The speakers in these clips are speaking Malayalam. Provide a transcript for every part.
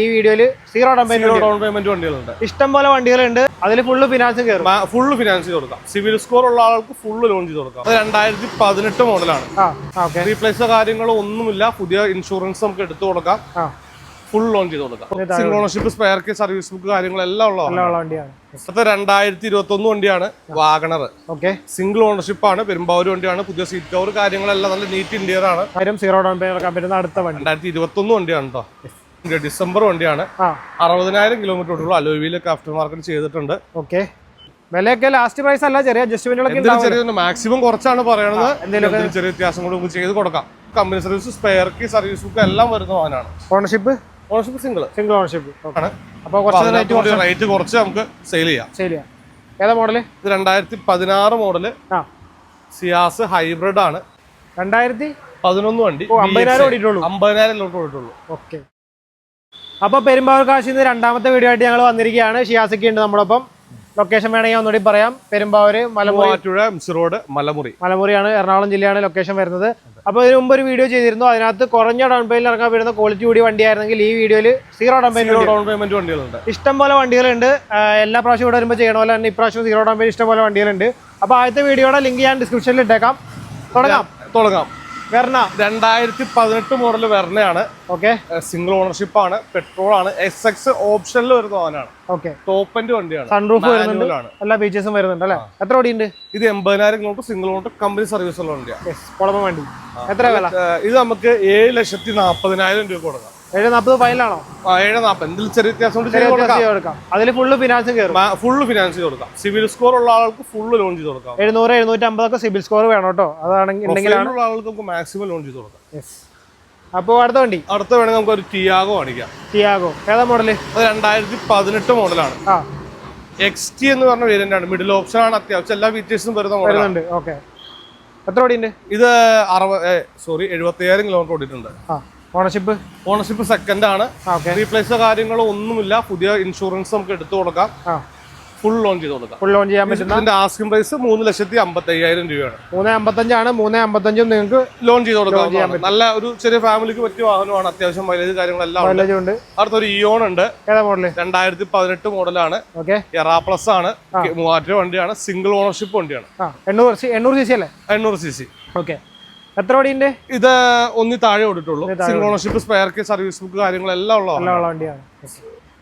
ഈ വീഡിയോയിൽ zero down payment down payment വണ്ടികളുണ്ട്. ഇഷ്ടം പോലെ വണ്ടികളുണ്ട്. അതിൽ ഫുള്ള് ഫിനാൻസ് കയറും. ഫുള്ള് ഫിനാൻസ് ചെയ്ത് കൊടുക്കാം. സിവിൽ സ്കോർ ഉള്ള ആൾക്ക് ഫുള്ള് ലോൺ ചെയ്ത് കൊടുക്കാം. അത് രണ്ടായിരത്തി പതിനെട്ട് മോഡലാണ് റീപ്ലേസോ കാര്യങ്ങളോ ഒന്നുമില്ല. പുതിയ ഇൻഷുറൻസ് നമുക്ക് എടുത്തു കൊടുക്കാം. ഫുൾ ലോൺ ചെയ്ത് കൊടുക്കാം. Single ownership spare key service book കാര്യങ്ങളെല്ലാം ഉള്ള വണ്ടിയാണ്. ഇപ്പോഴത്തെ രണ്ടായിരത്തി ഇരുപത്തി ഒന്ന് വണ്ടിയാണ് വാഗണർ ഓക്കെ സിംഗിൾ ഓണർഷിപ്പ് ആണ് പെരുമ്പാവൂർ വണ്ടിയാണ്. പുതിയ സീറ്റ് കവർ കാര്യങ്ങളെല്ലാം നല്ല നീറ്റ് ഇന്റീരിയർ ആണ്. സീറോ ഡൗൺ പേയ്മെന്റ് അടുത്ത വണ്ടി. രണ്ടായിരത്തി ഇരുപത്തി ഒന്ന് വണ്ടിയാണ് കേട്ടോ ഡിസംബർ വണ്ടിയാണ്. അറുപതിനായിരം കിലോമീറ്റർ ഓടുള്ളൂ അലോവിയിലൊക്കെ ആഫ്റ്റർ മാർക്കറ്റ് ചെയ്തിട്ടുണ്ട്. ഓക്കെ. വിലയൊക്കെ ലാസ്റ്റ് പ്രൈസ് അല്ല ചെറിയ അഡ്ജസ്റ്റ്മെന്റ് മാക്സിമം കുറച്ചാണ് പറയുന്നത് എന്തെങ്കിലും ചെറിയ വ്യത്യാസം കൂടെ നമുക്ക് ചെയ്ത് കൊടുക്കാം. Company service spare key service book എല്ലാം വരുന്ന വാഹനമാണ്. Ownership ownership single single ownership ആണ്. അപ്പോൾ കുറച്ച് റേറ്റ് കുറച്ച്. നമുക്ക് സെയിൽ ചെയ്യാം. ശരിയാ ഏതാ മോഡൽ ഇത് രണ്ടായിരത്തി പതിനാറ് മോഡൽ സിയാസ് ഹൈബ്രിഡ് ആണ്. രണ്ടായിരത്തി പതിനൊന്ന് വണ്ടി. അമ്പതിനായിരം ഓടിയിട്ടുള്ളൂ. അമ്പതിനായിരം ഓടിയിട്ടുള്ളൂ. ഓക്കെ അപ്പോൾ പെരുമ്പാവൂർ കാശിൽ നിന്ന് രണ്ടാമത്തെ വീഡിയോ ആയിട്ട് ഞങ്ങൾ വന്നിരിക്കുകയാണ്. ഷിയാസൊക്കെ ഉണ്ട് നമ്മളൊപ്പം ലൊക്കേഷൻ വേണമെങ്കിൽ ഒന്നുകൂടി പറയാം. പെരുമ്പാവൂര് മലമുറി. റോഡ് മലമുറി. മലമുറിയാണ് എറണാകുളം ജില്ലയാണ് ലൊക്കേഷൻ വരുന്നത്. അപ്പോൾ ഇതിനു മുമ്പ് ഒരു വീഡിയോ ചെയ്തിരുന്നു. അതിനകത്ത് കുറഞ്ഞ ഡൗൺ പേയിൽ ഇറങ്ങാൻ വരുന്ന ക്വാളിറ്റി കൂടി വണ്ടിയായിരുന്നെങ്കിൽ ഈ വീഡിയോയിൽ zero down payment down payment വണ്ടികളുണ്ട്. ഇഷ്ടം പോലെ വണ്ടികളുണ്ട്. എല്ലാ പ്രാവശ്യം ഇവിടെ വരുമ്പോൾ ചെയ്യണ പോലെ തന്നെ ഇപ്രാവശ്യം സീറോ ഡൗൺ പേയ്മെന്റ് ഇഷ്ടം പോലെ വണ്ടികളുണ്ട്. അപ്പോൾ ആദ്യത്തെ വീഡിയോയുടെ ലിങ്ക് ഞാൻ ഡിസ്ക്രിപ്ഷനിൽ ഇട്ടേക്കാം. തുടങ്ങാം. തുടങ്ങാം. വരണ രണ്ടായിരത്തി പതിനെട്ട് മോഡൽ വെർണയാണ്. ഓക്കെ. സിംഗിൾ ഓണർഷിപ്പ് ആണ് പെട്രോൾ ആണ് എസ് എക്സ് ഓപ്ഷനിൽ വരുന്ന വാഹനമാണ് ഓക്കെ. ടോപ്പ് എൻഡ് വണ്ടിയാണ്. സൺറൂഫ് വരുന്നുണ്ട്. എല്ലാ ഫീച്ചേഴ്സും വരുന്നുണ്ട് അല്ലേ? എത്ര ഓടിയുണ്ട്? ഇത് എൺപതിനായിരം kilometre single owner company service ഉള്ള വണ്ടിയാണ് കുഴപ്പം വണ്ടി. എത്ര വില? ഇത് നമുക്ക് ഏഴ് ലക്ഷത്തി നാൽപ്പതിനായിരം രൂപ കൊടുക്കാം. ഏഴ് നാൽപ്പത് ഫൈനലാണോ ഏഴ് നാൽപ്പത് എന്തിൽ ചെറിയ വ്യത്യാസം കൊടുക്കാം. അതിൽ ഫുള്ള് ഫിനാൻസ് കയറും. ഫുള്ള് ഫിനാൻസ് കൊടുക്കാം. സിവിൽ സ്കോർ ഉള്ള ആൾക്ക് ഫുള്ള് ലോൺ ചെയ്ത് കൊടുക്കാം. എഴുന്നൂറ് എഴുന്നൂറ്റി അമ്പതൊക്കെ സിബിൽ സ്കോർ വേണം കേട്ടോ. അതാണെങ്കിൽ ആൾക്ക് നമുക്ക് മാക്സിമം ലോൺ ചെയ്ത് കൊടുക്കാം. അപ്പോൾ അടുത്ത വണ്ടി. അടുത്ത വേണമെങ്കിൽ നമുക്ക് ഒരു ടിയാഗോ കാണിക്കാം. ടിയാഗോ ഏതാ മോഡൽ അത് രണ്ടായിരത്തി പതിനെട്ട് മോഡലാണ് ആ. എക്സ് ടി എന്ന് പറഞ്ഞ വേരിയന്റ് ആണ്. മിഡിൽ ഓപ്ഷൻ ആണ് അത്യാവശ്യം. എല്ലാ ഫീച്ചേഴ്സും വരുന്ന മോഡലാണ് വരുന്നുണ്ട്. ഓക്കെ എത്ര ഓടിയുണ്ട്? ഇത് അറുപത് സോറി എഴുപത്തയ്യായിരം കിലോമീറ്റർ ഓടിയിട്ടുണ്ട്. ആ. ഓണർഷിപ്പ് ഓണർഷിപ്പ് സെക്കൻഡ് ആണ്. റീപ്ലേസ് കാര്യങ്ങളോ ഒന്നുമില്ല. പുതിയ ഇൻഷുറൻസ് നമുക്ക് എടുത്തു കൊടുക്കാം. ഫുൾ ലോൺ ചെയ്ത് കൊടുക്കാം. ഫുൾ ലോൺ ചെയ്യാൻ പറ്റുന്ന? ഇതിന്റെ ആസ്കിംഗ് പ്രൈസ് മൂന്ന് ലക്ഷത്തി അമ്പത്തി അയ്യായിരം രൂപയാണ്. മൂന്ന് അമ്പത്തഞ്ചാണ്. മൂന്ന് അമ്പത്തഞ്ചും നിങ്ങൾക്ക് ലോൺ ചെയ്ത് കൊടുക്കാം നല്ല ഒരു ചെറിയ ഫാമിലിക്ക് പറ്റിയ വാഹനമാണ്. അത്യാവശ്യം മൈലേജ് കാര്യങ്ങളെല്ലാം മൈലേജ് ഉണ്ട്. അടുത്തൊരു ഇയോൺ ഉണ്ട്. ഏതാ മോഡൽ രണ്ടായിരത്തി പതിനെട്ട് മോഡലാണ് ഓക്കെ എറാ പ്ലസ് ആണ് മൂവായിരം വണ്ടിയാണ്. സിംഗിൾ ഓണർഷിപ്പ് വണ്ടിയാണ്. എണ്ണൂറ് എണ്ണൂറ് സി സി അല്ലേ? എണ്ണൂറ് സി സി ഓക്കെ എത്ര വണ്ടിന്റെ ഇത് ഒന്നി താഴെ ഓടിട്ടുള്ളൂ single ownership spare key service book കാര്യങ്ങളെല്ലാം ഉള്ള വണ്ടിയാണ്.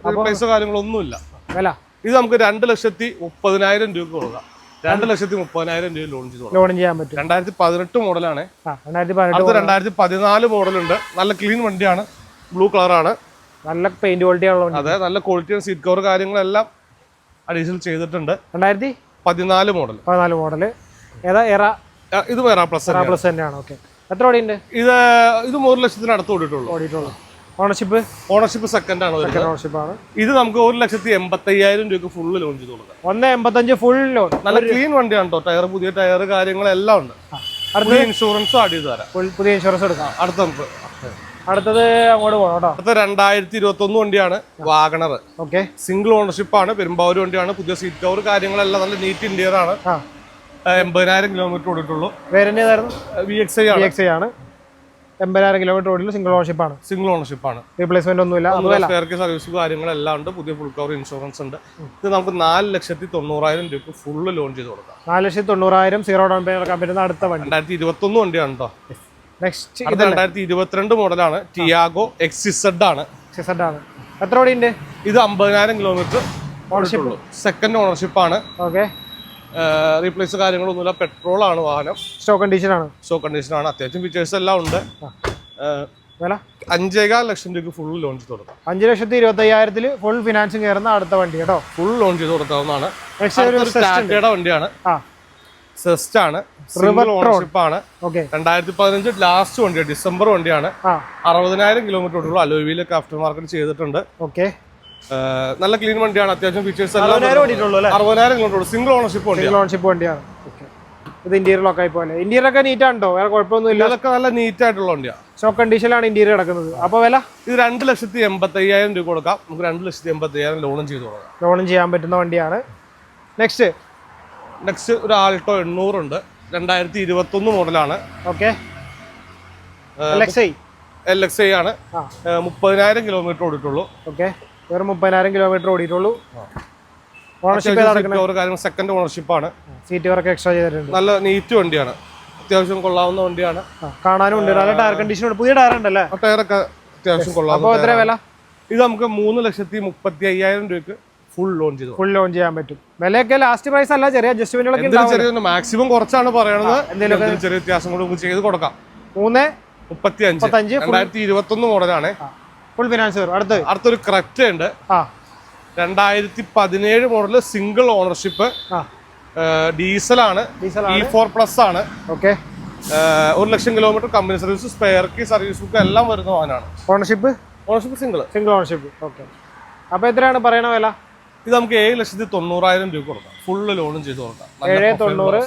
റീപ്ലേസോ കാര്യങ്ങളൊന്നുമില്ല. വില? ഇത് നമുക്ക് രണ്ട് ലക്ഷത്തി മുപ്പതിനായിരം രൂപ കൊടുക്കാം. രണ്ട് ലക്ഷത്തി മുപ്പതിനായിരം രൂപ ലോൺ ചെയ്ത് ലോൺ ചെയ്യാൻ പറ്റും. രണ്ടായിരത്തി പതിനെട്ട് മോഡലാണ്. രണ്ടായിരത്തി പതിനെട്ട് അടുത്ത രണ്ടായിരത്തി പതിനാല് മോഡലുണ്ട്. നല്ല ക്ലീൻ വണ്ടിയാണ്. ബ്ലൂ കളറാണ് നല്ല പെയിന്റ് ക്വാളിറ്റി ഉള്ള അതെ നല്ല ക്വാളിറ്റി സീറ്റ് കവർ കാര്യങ്ങളെല്ലാം അഡീഷണൽ ചെയ്തിട്ടുണ്ട്. രണ്ടായിരത്തി പതിനാല് മോഡൽ പതിനാല് മോഡൽ. ഏതാ എറ ഇത് വേറെ പ്ലസ് പ്ലസ് തന്നെയാണ്. ഓക്കെ എത്ര ഓടിയുണ്ട്? ഇത് ഇത് ഒരു ലക്ഷത്തിന് അടുത്ത് ഓടിയിട്ടുള്ളൂ. ഓടിയിട്ടുള്ളൂ. ഓണർഷിപ്പ് ഓണർഷിപ്പ് സെക്കൻഡ് ആണ് ഓണർഷിപ്പ് ഓണർഷിപ്പാണ് ഇത് നമുക്ക് ഒരു ലക്ഷത്തി എൺപത്തയ്യായിരം രൂപക്ക് രൂപ ഫുള്ള് ലോൺ ചെയ്ത് കൊടുക്കാം. ഒന്ന് എൺപത്തഞ്ച് ഫുൾ ലോൺ നല്ല ക്ലീൻ വണ്ടിയാണ് കേട്ടോ ടയർ പുതിയ ടയർ കാര്യങ്ങളെല്ലാം ഉണ്ട്. അടുത്ത ഇൻഷുറൻസും ആഡ് ചെയ്ത് തരാം. ഫുൾ പുതിയ ഇൻഷുറൻസ് എടുക്കാം. അടുത്ത നമുക്ക്. അടുത്തത് അങ്ങോട്ട് പോകണം കേട്ടോ അടുത്ത രണ്ടായിരത്തി ഇരുപത്തി ഒന്ന് വണ്ടിയാണ് വാഗണർ ഓക്കെ സിംഗിൾ ഓണർഷിപ്പ് ആണ് പെരുമ്പാവൂർ വണ്ടിയാണ് പുതിയ സീറ്റ് കവർ കാര്യങ്ങളെല്ലാം നല്ല നീറ്റ് ഇന്റീരിയർ ആണ്. എൺപതിനായിരം കിലോമീറ്റർ ഓടിയിട്ടുള്ളൂ. ഏതായിരുന്നു V X I V X I ആണ്. എൺപതിനായിരം കിലോമീറ്റർ ഓടിയുള്ള സിംഗിൾ ഓണർഷിപ്പ് ആണ്. സിംഗിൾ ഓണർഷിപ്പ് ആണ്. റീപ്ലേസ്മെന്റ് ഒന്നുമില്ല. സർവീസ് കാര്യങ്ങളെല്ലാം ഉണ്ട്. പുതിയ ഫുൾ കവർ ഇൻഷുറൻസ് ഉണ്ട്. ഇത് നമുക്ക് നാല് ലക്ഷത്തി തൊണ്ണൂറായിരം രൂപ ഫുള്ള് ലോൺ ചെയ്ത് കൊടുക്കാം. നാല് ലക്ഷത്തി തൊണ്ണൂറായിരം സീറോ ഡൗൺ പേയ്മെന്റ് ഇറക്കാൻ പറ്റുന്ന അടുത്ത വണ്ടി. രണ്ടായിരത്തി ഇരുപത്തി ഒന്ന് വണ്ടിയാണ് കേട്ടോ നെക്സ്റ്റ് ഇത് രണ്ടായിരത്തി ഇരുപത്തിരണ്ട് മോഡലാണ് ടിയാഗോ എക്സിസഡ് ആണ്. എക്സിസെഡ് ആണ്. എത്ര ഓടിയുണ്ട് ഇത് അമ്പതിനായിരം കിലോമീറ്റർ ഓണർഷിപ്പ് സെക്കൻഡ് ഓണർഷിപ്പ് ആണ്. ഓക്കെ റീപ്ലേസ് കാര്യങ്ങളൊന്നുമില്ല. പെട്രോൾ ആണ് വാഹനം. സ്റ്റോക്ക് കണ്ടീഷൻ ആണ്. ഷോ കണ്ടീഷൻ ആണ്. അത്യാവശ്യം ഫീച്ചേഴ്സ് എല്ലാം ഉണ്ട്. വില? അഞ്ചേകാൽ ലക്ഷം രൂപ ഫുൾ ലോൺ ചെയ്ത് കൊടുക്കാം അഞ്ച് ലക്ഷത്തി ഇരുപത്തി അയ്യായിരത്തിൽ ഫുൾ ഫിനാൻസിങ് കയറുന്ന അടുത്ത വണ്ടി കേട്ടോ? ഫുൾ ലോൺ ചെയ്ത് കൊടുക്കാവുന്നതാണ്. ടാറ്റയുടെ വണ്ടിയാണ്. സെസ്റ്റ് ആണ്. ഓണർഷിപ്പ് ആണ്. രണ്ടായിരത്തി പതിനഞ്ച് ലാസ്റ്റ് വണ്ടിയാണ്. ഡിസംബർ വണ്ടിയാണ്. അറുപതിനായിരം കിലോമീറ്റർ ഓടുള്ളൂ അലോവിയിലൊക്കെ ആഫ്റ്റർ മാർക്കറ്റ് ചെയ്തിട്ടുണ്ട്. ഓക്കെ നല്ല ക്ലീൻ വണ്ടിയാണ്. അത്യാവശ്യം ഫീച്ചേഴ്സ് അറുപതിനായിരം kilometre single ownership single ownership വണ്ടിയാണ്. ഇത് ഇന്റീരിയർ ലോക്ക് ആയി പോലെ ഇന്റീരിയർ ഒക്കെ നീറ്റ് ആണോ വേറെ കുഴപ്പമൊന്നുമില്ല ഇതൊക്കെ നല്ല നീറ്റ് ആയിട്ടുള്ള വണ്ടിയാണ് ഷോ കണ്ടീഷനിലാണ് ഇന്റീരിയർ കിടക്കുന്നത്. അപ്പൊ വില? ഇത് രണ്ട് ലക്ഷത്തി എൺപത്തി അയ്യായിരം രൂപ കൊടുക്കാം. നമുക്ക് രണ്ട് ലക്ഷത്തി എൺപത്തി അയ്യായിരം ലോണും ചെയ്ത് കൊടുക്കാം. ലോണും ചെയ്യാൻ പറ്റുന്ന വണ്ടിയാണ്. നെക്സ്റ്റ് നെക്സ്റ്റ് ഒരു ആൾട്ടോ എണ്ണൂറുണ്ട് രണ്ടായിരത്തി ഇരുപത്തി ഒന്ന് മോഡലാണ് okay L X I L X I ആണ്. മുപ്പതിനായിരം കിലോമീറ്റർ ഓടിട്ടുള്ളൂ ഓക്കെ വെറും മുപ്പതിനായിരം കിലോമീറ്റർ ഓടിയിട്ടുള്ളൂ. ഓണർഷിപ്പ് സെക്കൻഡ് ഓണർഷിപ്പ് ആണ്. സീറ്റ് വർക്ക് എക്സ്ട്രാ ചെയ്തിട്ടുണ്ട്. നല്ല നീറ്റ് വണ്ടിയാണ്. അത്യാവശ്യം കൊള്ളാവുന്ന വണ്ടിയാണ്. കാണാനും ഉണ്ട്. നല്ല ടയർ കണ്ടീഷൻ ഉണ്ട്. പുതിയ ടയർ ഉണ്ടല്ലേ? ടയർ ടയറൊക്കെ അത്യാവശ്യം കൊള്ളാവുന്ന എത്ര വില? ഇത് നമുക്ക് മൂന്ന് ലക്ഷത്തി മുപ്പത്തി അയ്യായിരം രൂപയ്ക്ക് ഫുൾ ലോൺ ചെയ്തു. ഫുൾ ലോൺ ചെയ്യാൻ പറ്റും. വിലയൊക്കെ ലാസ്റ്റ് പ്രൈസ് അല്ല. ചെറിയ അഡ്ജസ്റ്റ്മെന്റുകളൊക്കെ ചെറിയ മാക്സിമം കുറച്ചാണ് പറയുന്നത് എന്തെങ്കിലും ചെറിയ വ്യത്യാസം കൂടെ ചെയ്ത് കൊടുക്കാം. മൂന്ന് മുപ്പത്തി അഞ്ച് രണ്ടായിരത്തി ഇരുപത്തി ഒന്ന് മോഡലാണ് ഫുൾ ഫിനാൻസ് വരും. അടുത്ത് അടുത്തൊരു ക്രെറ്റ ഉണ്ട്. ആ. രണ്ടായിരത്തി പതിനേഴ് മോഡൽ സിംഗിൾ ഓണർഷിപ്പ് ഡീസലാണ്. ഡീസൽ ആണ് ഫോർ പ്ലസ് ആണ്. ഓക്കെ ഒരു ലക്ഷം kilometre company service spare key service book എല്ലാം വരുന്ന വാഹനമാണ്. Ownership ownership single single ownership okay അപ്പോൾ എത്രയാണ് പറയണ വില? ഇത് നമുക്ക് ഏഴ് ലക്ഷത്തി തൊണ്ണൂറായിരം രൂപ കൊടുക്കാം. ഫുള്ള് ലോണും ചെയ്ത് കൊടുക്കാം. ഏഴ് തൊണ്ണൂറ്.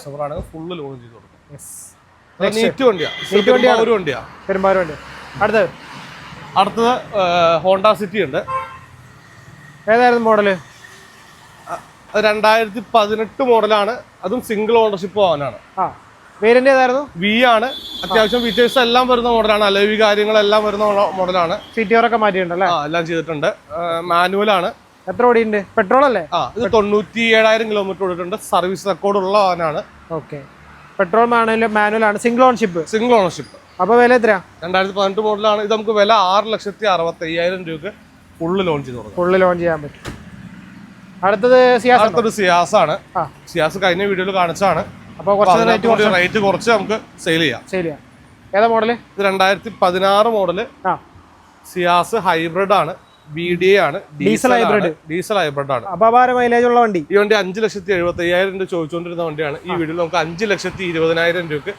ഫുള്ള് ലോണും ചെയ്ത് കൊടുക്കാം. നീറ്റ് വണ്ടിയാണ്. വണ്ടിയാണ് അടുത്തത്. അടുത്തത് ഹോണ്ട സിറ്റി ഉണ്ട്. ഏതായിരുന്നു മോഡൽ? രണ്ടായിരത്തി പതിനെട്ട് മോഡലാണ്. അതും സിംഗിൾ ഓണർഷിപ്പ് വാഹനമാണ്. വേരിയന്റ് ഏതായിരുന്നു? വി ആണ്. അത്യാവശ്യം ഫീച്ചേഴ്സ് എല്ലാം വരുന്ന മോഡലാണ്. അലവി കാര്യങ്ങളെല്ലാം വരുന്ന മോഡലാണ്. സിറ്റി കവറൊക്കെ മാറ്റിയിട്ടുണ്ടല്ലേ? ആ എല്ലാം ചെയ്തിട്ടുണ്ട്. മാനുവൽ ആണ്. എത്ര ഓടിയുണ്ട് പെട്രോൾ അല്ലേ? ആ ഇത് തൊണ്ണൂറ്റി ഏഴായിരം കിലോമീറ്റർ ഓടിയിട്ടുണ്ട്. സർവീസ് റെക്കോർഡ് ഉള്ള വാഹനമാണ്. ഓക്കെ. പെട്രോൾ മാനുവൽ മാനുവൽ ആണ്. സിംഗിൾ ഓണർഷിപ്പ് സിംഗിൾ ഓണർഷിപ്പ് അപ്പോൾ വില എത്രയാ? രണ്ടായിരത്തി പതിനെട്ട് മോഡലാണ്. ഇത് നമുക്ക് വില ആറ് ലക്ഷത്തി അറുപത്തി അയ്യായിരം രൂപക്ക് ഫുള്ള് ലോഞ്ച് ചെയ്ത് തുടങ്ങും. ഫുള്ള് ലോഞ്ച് ചെയ്യാൻ പറ്റും. അടുത്തത് സിയാസ് അടുത്തത് സിയാസ് ആണ് സിയാസ് കഴിഞ്ഞ വീഡിയോയിൽ കാണിച്ചാണ് അപ്പോൾ കുറച്ച് റേറ്റ് റേറ്റ് കുറച്ച് നമുക്ക് സെയിൽ ചെയ്യാം. സെയിൽ ചെയ്യാം. ഏതാ മോഡൽ ഇത് രണ്ടായിരത്തി പതിനാറ് മോഡൽ ആ. സിയാസ് ഹൈബ്രിഡ് ആണ്. ബി ഡി എ ആണ്. ഡീസൽ ഹൈബ്രിഡ് ഡീസൽ ഹൈബ്രിഡ് ആണ്. അപാര മൈലേജ് ഉള്ള വണ്ടി. ഈ വണ്ടി അഞ്ച് ലക്ഷത്തി എഴുപത്തി അയ്യായിരം രൂപ ചോദിച്ചുകൊണ്ടിരുന്ന വണ്ടിയാണ്. ഈ വീഡിയോയിൽ നമുക്ക് അഞ്ച് ലക്ഷത്തി ഇരുപതിനായിരം രൂപയ്ക്ക്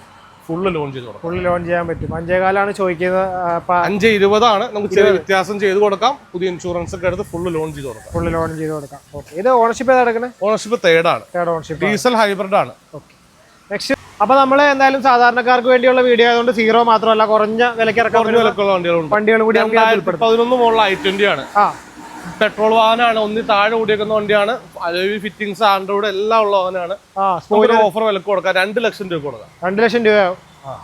ഫുള്ള് ലോൺ ചെയ്ത് കൊടുക്കാം. ഫുള്ള് ലോൺ ചെയ്യാൻ പറ്റും. അഞ്ചേകാലാണ് ചോദിക്കുന്നത് അഞ്ച് ഇരുപതാണ്. നമുക്ക് ചെറിയ വ്യത്യാസം ചെയ്ത് കൊടുക്കാം. പുതിയ ഇൻഷുറൻസ് ഒക്കെ എടുത്ത് ഫുള്ള് ലോൺ ചെയ്ത് കൊടുക്കാം. ഫുള്ള് ലോൺ ചെയ്ത് കൊടുക്കാം. ഓക്കെ. ഇത് ഓണർഷിപ്പ് ഏതാ എടുക്കുന്നത് ഓണർഷിപ്പ് തേർഡ് ആണ്. തേർഡ് ഓണർഷിപ്പ് ഡീസൽ ഹൈബ്രിഡ് ആണ്. ഓക്കെ. നെക്സ്റ്റ് അപ്പോൾ നമ്മൾ എന്തായാലും സാധാരണക്കാർക്ക് വേണ്ടിയുള്ള വീഡിയോ ആയതുകൊണ്ട് സീറോ മാത്രമല്ല കുറഞ്ഞ വിലയ്ക്ക് ഇറക്കാൻ കുറഞ്ഞ വിലക്കുള്ള വണ്ടികളുണ്ട്. വണ്ടികൾ കൂടി പതിനൊന്ന് മുകളിൽ ഐ ട്വന്റി ആണ്. ആ. പെട്രോൾ വാഹനമാണ്. ഒന്നി താഴെ ഓടിയേക്കുന്ന വണ്ടിയാണ്. അലോവി ഫിറ്റിംഗ്സ് ആൻഡ്രോയിഡ് എല്ലാം ഉള്ള വാഹനമാണ്. ഓഫർ വിലക്ക് കൊടുക്കാം. രണ്ട് ലക്ഷം രൂപ കൊടുക്കാം. രണ്ട് ലക്ഷം രൂപയാവും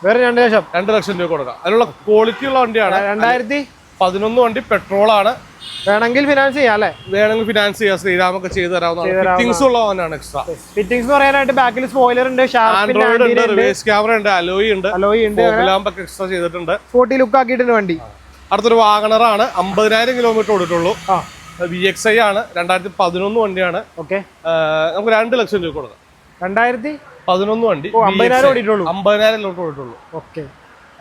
വേറെ രണ്ട് ലക്ഷം? രണ്ട് ലക്ഷം രൂപ കൊടുക്കാം. അതിനുള്ള ക്വാളിറ്റി ഉള്ള വണ്ടിയാണ്. രണ്ടായിരത്തി? പതിനൊന്ന് വണ്ടി പെട്രോൾ ആണ്. വേണമെങ്കിൽ ഫിനാൻസ് ചെയ്യാം അല്ലേ? വേണമെങ്കിൽ ഫിനാൻസ് ചെയ്യാം. ശ്രീരാമൊക്കെ ചെയ്ത് തരാവുന്നതാണ്. ഫിറ്റിംഗ്സ് ഉള്ള വാഹനമാണ് എക്സ്ട്രാ ഫിറ്റിംഗ്സ് പറയാനായിട്ട് ബാക്കിൽ സ്പോയിലർ ഉണ്ട് ആൻഡ്രോയിഡ് ഉണ്ട് റിവേഴ്സ് ക്യാമറ ഉണ്ട് അലോയി ഉണ്ട്. അലോയി ഉണ്ട്. എക്സ്ട്രാ ചെയ്തിട്ടുണ്ട്. സ്പോട്ടി ലുക്ക് ആക്കിയിട്ടുണ്ട് വണ്ടി. അടുത്തൊരു വാഗണറാണ് അമ്പതിനായിരം കിലോമീറ്റർ ഓടിട്ടുള്ളൂ വി എക്സ് ഐ ആണ്. രണ്ടായിരത്തി പതിനൊന്ന് വണ്ടിയാണ്. ഓക്കെ. നമുക്ക് രണ്ട് ലക്ഷം രൂപ കൊടുക്കാം. രണ്ടായിരത്തി? പതിനൊന്ന് വണ്ടി. അമ്പതിനായിരം ഓടിയിട്ടുള്ളൂ. അമ്പതിനായിരം കിലോമീറ്റർ ഓടിയിട്ടുള്ളൂ. ഓക്കെ.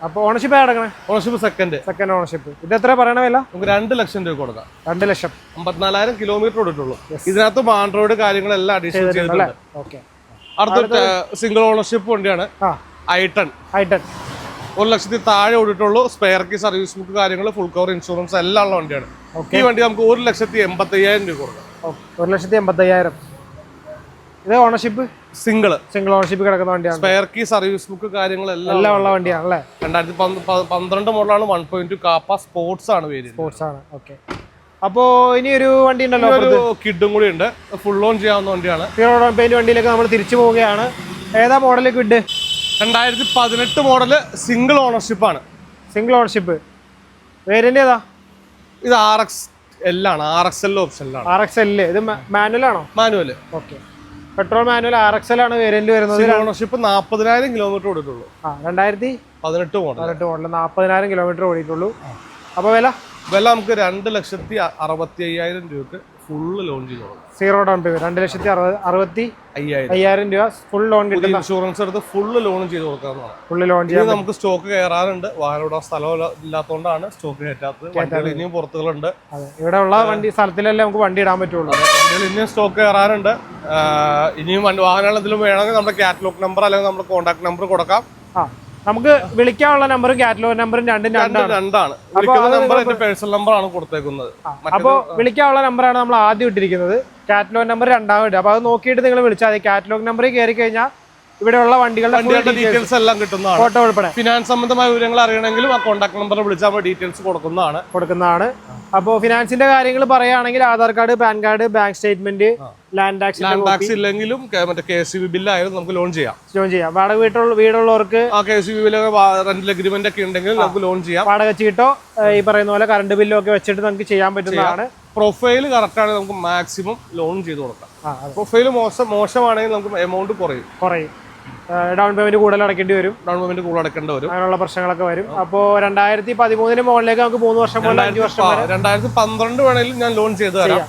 അപ്പോൾ ഓണർഷിപ്പ് അടക്കണേ ഓണർഷിപ്പ് സെക്കൻഡ് സെക്കൻഡ് ഓണർഷിപ്പ് ഇത് എത്ര പറയണമല്ല നമുക്ക് രണ്ട് ലക്ഷം രൂപ കൊടുക്കാം. രണ്ട് ലക്ഷം. അമ്പത്തിനാലായിരം കിലോമീറ്റർ ഓടിയിട്ടുള്ളൂ. ഇതിനകത്ത് ആൻഡ്രോയിഡ് കാര്യങ്ങളെല്ലാം അഡീഷണൽ ചെയ്തിട്ടുണ്ട് ഓക്കെ. അടുത്ത സിംഗിൾ ഓണർഷിപ്പ് വണ്ടിയാണ് ഐട്ടൺ ഐട്ടൺ ഒരു ലക്ഷത്തി താഴെ ഓടിയിട്ടുള്ളൂ. സ്പെയർ കീ സർവീസ് ബുക്ക് കാര്യങ്ങൾ ഫുൾ കവർ ഇൻഷുറൻസ് എല്ലാം ഉള്ള വണ്ടിയാണ്. ഈ വണ്ടി നമുക്ക് ഒരു ലക്ഷത്തി എൺപത്തി അയ്യായിരം രൂപ കൊടുക്കാം. ഒരു ലക്ഷത്തി എൺപത്തി അയ്യായിരം ഇത് ഓണർഷിപ്പ് സിംഗിൾ സിംഗിൾ ഓണർഷിപ്പ് കിടക്കുന്ന വണ്ടിയാണ്. സ്പെയർ കീ സർവീസ് ബുക്ക് കാര്യങ്ങളെല്ലാം എല്ലാം ഉള്ള വണ്ടിയാണ്. അല്ലേ രണ്ടായിരത്തി പന്ത്രണ്ട് മോഡലാണ് one point two Kappa sports ആണ് പേര് സ്പോർട്സ് ആണ്. ഓക്കെ അപ്പോ ഇനി ഒരു വണ്ടി ഉണ്ടല്ലോ ഒരു കിഡും കൂടി ഉണ്ട്. ഫുൾ ഓൺ ചെയ്യാവുന്ന വണ്ടിയാണ്. പെയിന്റ് വണ്ടിയിലേക്ക് നമ്മൾ തിരിച്ചു പോവുകയാണ്. ഏതാ മോഡൽ കിഡ് രണ്ടായിരത്തി പതിനെട്ട് മോഡൽ സിംഗിൾ ഓണർഷിപ്പ് ആണ്. സിംഗിൾ ഓണർഷിപ്പ് വേരിയന്റ് ഏതാ? ഇത് ആർ എക്സ് എൽ ആണ്. ആർ എക്സ് എൽ ഓപ്ഷനിലാണ് ആർ എക്സ് എല്ല് ഇത് മാനുവൽ ആണോ? Manual okay petrol manual R X L ആണ് വേരിയന്റ് വരുന്നത്. ഓണർഷിപ്പ് നാൽപ്പതിനായിരം കിലോമീറ്റർ ഓടിയിട്ടുള്ളൂ. ആ രണ്ടായിരത്തി പതിനെട്ട് മോഡൽ പതിനെട്ട് മോഡൽ നാൽപ്പതിനായിരം കിലോമീറ്റർ ഓടിയിട്ടുള്ളൂ. അപ്പോൾ വില? വില നമുക്ക് രണ്ട് ലക്ഷത്തി അറുപത്തി അയ്യായിരം രൂപക്ക് ഫുള്ള് ലോൺ ചെയ്ത് കൊടുക്കും സീറോ ഡൗൺ പേയ്മെന്റ് രണ്ട് ലക്ഷത്തി അറുപത്തി അയ്യായിരം. അയ്യായിരം രൂപ ഫുൾ ലോൺ ഇൻഷുറൻസ് എടുത്ത് ഫുള്ള് ലോൺ ചെയ്ത് കൊടുക്കാവുന്നതാണ്. ഫുള്ള് ലോൺ ചെയ്യാൻ നമുക്ക് സ്റ്റോക്ക് കയറാറുണ്ട് വാഹനം സ്ഥലം ഇല്ല- ഇല്ലാത്തതുകൊണ്ടാണ് സ്റ്റോക്ക് കയറ്റാത്തത് വണ്ടികൾ ഇനിയും പുറത്തുകളുണ്ട്. ഇവിടെ ഉള്ള വണ്ടി സ്ഥലത്തിലല്ലേ നമുക്ക് വണ്ടി ഇടാൻ പറ്റുള്ളൂ. വണ്ടികൾ ഇനിയും സ്റ്റോക്ക് കയറാറുണ്ട് ഇനിയും വാഹനങ്ങൾ എന്തെങ്കിലും വേണമെങ്കിൽ നമ്മുടെ കാറ്റലോഗ് നമ്പർ അല്ലെങ്കിൽ നമ്മുടെ കോൺടാക്ട് നമ്പർ കൊടുക്കാം. നമുക്ക് വിളിക്കാനുള്ള നമ്പറും കാറ്റലോഗ് നമ്പറും രണ്ടും രണ്ട് രണ്ടാണ്. പേഴ്സണൽ നമ്പർ ആണ് കൊടുത്തേക്കുന്നത്. അപ്പോൾ വിളിക്കാനുള്ള നമ്പറാണ് നമ്മൾ ആദ്യം ഇട്ടിരിക്കുന്നത്. കാറ്റലോഗ് നമ്പർ രണ്ടാമത് അപ്പൊ അപ്പോൾ അത് നോക്കിയിട്ട് നിങ്ങൾ വിളിച്ചാൽ മതി. കാറ്റലോഗ് നമ്പറിൽ കയറി കഴിഞ്ഞാൽ ഇവിടെയുള്ള വണ്ടികളുടെ ഡീറ്റെയിൽസ് എല്ലാം കിട്ടുന്നതാണ്. ഫോട്ടോ ഉൾപ്പെടെ. ഫിനാൻസ് സംബന്ധമായ വിവരങ്ങൾ അറിയണമെങ്കിലും ആ കോൺടാക്ട് നമ്പർ വിളിച്ചാൽ ഡീറ്റെയിൽസ് കൊടുക്കുന്നതാണ്. കൊടുക്കുന്നതാണ്. അപ്പോൾ ഫിനാൻസിന്റെ കാര്യങ്ങൾ പറയുകയാണെങ്കിൽ Aadhaar card PAN card bank statement land tax land tax ഇല്ലെങ്കിലും മറ്റേ കെ സി ബി ബില്ലായാലും നമുക്ക് ലോൺ ചെയ്യാം. ലോൺ ചെയ്യാം. വാടക വീട്ടുള്ള വീടുള്ളവർക്ക് ആ K C B rental agreement ഒക്കെ ഉണ്ടെങ്കിൽ നമുക്ക് ലോൺ ചെയ്യാം. വാടക ചീട്ടോ ഈ പറയുന്ന പോലെ കറണ്ട് ബില്ലോ ഒക്കെ വെച്ചിട്ട് നമുക്ക് ചെയ്യാൻ പറ്റുന്നതാണ്. പ്രൊഫൈൽ കറക്റ്റ് ആണെങ്കിൽ നമുക്ക് മാക്സിമം ലോൺ ചെയ്ത് കൊടുക്കാം. പ്രൊഫൈൽ പ്രൊഫൈൽ മോശം മോശമാണെങ്കിൽ നമുക്ക് എമൗണ്ട് കുറയും. കുറയും. ഡൗൺ പേയ്മെന്റ് കൂടുതൽ അടക്കേണ്ടി വരും. ഡൗൺ പേയ്മെന്റ് കൂടുതൽ അടക്കേണ്ടി വരും. അങ്ങനെയുള്ള പ്രശ്നങ്ങളൊക്കെ വരും. അപ്പോ രണ്ടായിരത്തി പതിമൂന്നിന് മുകളിലേക്ക് നമുക്ക് മൂന്ന് വർഷം മുതൽ അഞ്ച് വർഷം വരെ രണ്ടായിരത്തി പന്ത്രണ്ട് വേണമെങ്കിലും ഞാൻ ലോൺ ചെയ്ത് തരാം.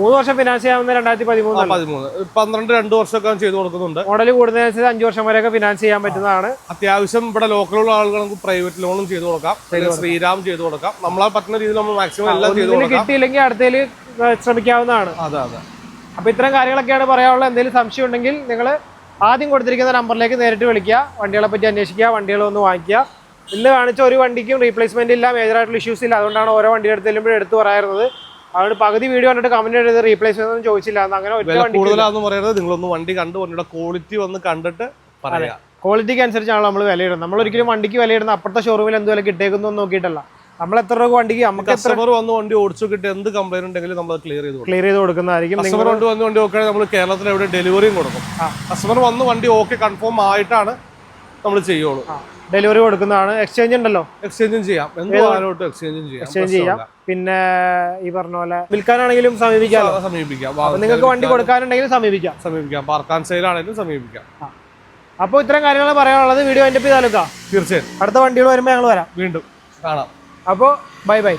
മൂന്ന് വർഷം ഫിനാൻസ് ചെയ്യാവുന്ന രണ്ടായിരത്തി പതിമൂന്ന് പതിമൂന്ന്. പന്ത്രണ്ട് രണ്ട് വർഷമൊക്കെ ചെയ്ത് കൊടുക്കുന്നുണ്ട്. മോഡൽ കൂടുന്നതിനനുസരിച്ച് അഞ്ച് വർഷം വരെയൊക്കെ ഫിനാൻസ് ചെയ്യാൻ പറ്റുന്നതാണ്. അത്യാവശ്യം ഇവിടെ ലോക്കലുള്ള ആളുകൾ നമുക്ക് പ്രൈവറ്റ് ലോണും ചെയ്ത് കൊടുക്കാം. ശ്രീരാം ചെയ്ത് കൊടുക്കാം. നമ്മളാ പറ്റുന്ന രീതിയിൽ നമ്മൾ മാക്സിമം എല്ലാം ചെയ്ത് കൊടുക്കാം. കിട്ടിയില്ലെങ്കിൽ അടുത്തതിൽ ശ്രമിക്കാവുന്നതാണ്. അതെ അതെ. അപ്പൊ ഇത്തരം കാര്യങ്ങളൊക്കെയാണ് പറയാനുള്ളത്. എന്തെങ്കിലും സംശയം ഉണ്ടെങ്കിൽ നിങ്ങൾ ആദ്യം കൊടുത്തിരിക്കുന്ന നമ്പറിലേക്ക് നേരിട്ട് വിളിക്കുക. വണ്ടികളെ പറ്റി അന്വേഷിക്കുക. വണ്ടികൾ ഒന്ന് വാങ്ങിക്കുക. ഇന്ന് കാണിച്ച ഒരു വണ്ടിക്കും റീപ്ലേസ്മെന്റ് ഇല്ല. മേജർ ആയിട്ടുള്ള ഇഷ്യൂസ് ഇല്ല. അതുകൊണ്ടാണ് ഓരോ വണ്ടി ചെല്ലുമ്പോഴും എടുത്ത് പറയുന്നത് അതുകൊണ്ട് പകുതി വീഡിയോ കണ്ടിട്ട് കമന്റ് എഴുതി റീപ്ലേസ്മെന്റ് ഒന്നും ചോദിച്ചില്ല. അങ്ങനെ പറയുന്നത് നിങ്ങളൊന്ന് വണ്ടി കണ്ടു ക്വാളിറ്റി വന്ന് കണ്ടിട്ട് പറയാം. ക്വാളിറ്റിക്ക് അനുസരിച്ചാണ് നമ്മൾ വിലയിടുന്നത്. നമ്മൾ ഒരിക്കലും വണ്ടിക്ക് വിലയിടുന്ന അപ്പുറത്തെ ഷോറൂമിൽ എന്ത് വില കിട്ടേക്കുന്നു നോക്കിയിട്ടല്ല. നമ്മൾ എത്ര രൂപ വണ്ടിക്ക് നമുക്ക് കസ്റ്റമർ വന്ന് വണ്ടി ഓടിച്ചു കിട്ടി എന്ത് കംപ്ലൈന്റ് ഉണ്ടെങ്കിലും നമ്മൾ ക്ലിയർ ചെയ്ത് ക്ലിയർ ചെയ്ത് കൊടുക്കുന്നതായിരിക്കും. കസ്റ്റമർ കൊണ്ട് വന്ന് വണ്ടി ഓക്കെ നമ്മൾ കേരളത്തിൽ എവിടെ ഡെലിവറിയും കൊടുക്കും. കസ്റ്റമർ വന്ന് വണ്ടി ഓക്കെ കൺഫേം ആയിട്ടാണ് നമ്മൾ ചെയ്യുള്ളൂ. ഡെലിവറി കൊടുക്കുന്നതാണ്. എക്സ്ചേഞ്ച് ഉണ്ടല്ലോ? എക്സ്ചേഞ്ചും ചെയ്യാം. എക്സ്ചേഞ്ചും ചെയ്യാം. എക്സ്ചേഞ്ച് ചെയ്യാം. പിന്നെ ഈ പറഞ്ഞ പോലെ വിൽക്കാനാണെങ്കിലും സമീപിക്കാം. സമീപിക്കാം നിങ്ങൾക്ക് വണ്ടി കൊടുക്കാനുണ്ടെങ്കിലും സമീപിക്കാം. സമീപിക്കാം. പാർക്കാൻ സെയിൽ ആണെങ്കിലും സമീപിക്കാം. അപ്പോൾ ഇത്തരം കാര്യങ്ങൾ പറയാനുള്ളത്. വീഡിയോ എന്റെ പിതാലുക്ക തീർച്ചയായും. അടുത്ത വണ്ടികൾ വരുമ്പോൾ ഞങ്ങൾ വരാം. വീണ്ടും കാണാം. അപ്പോൾ ബൈ ബൈ.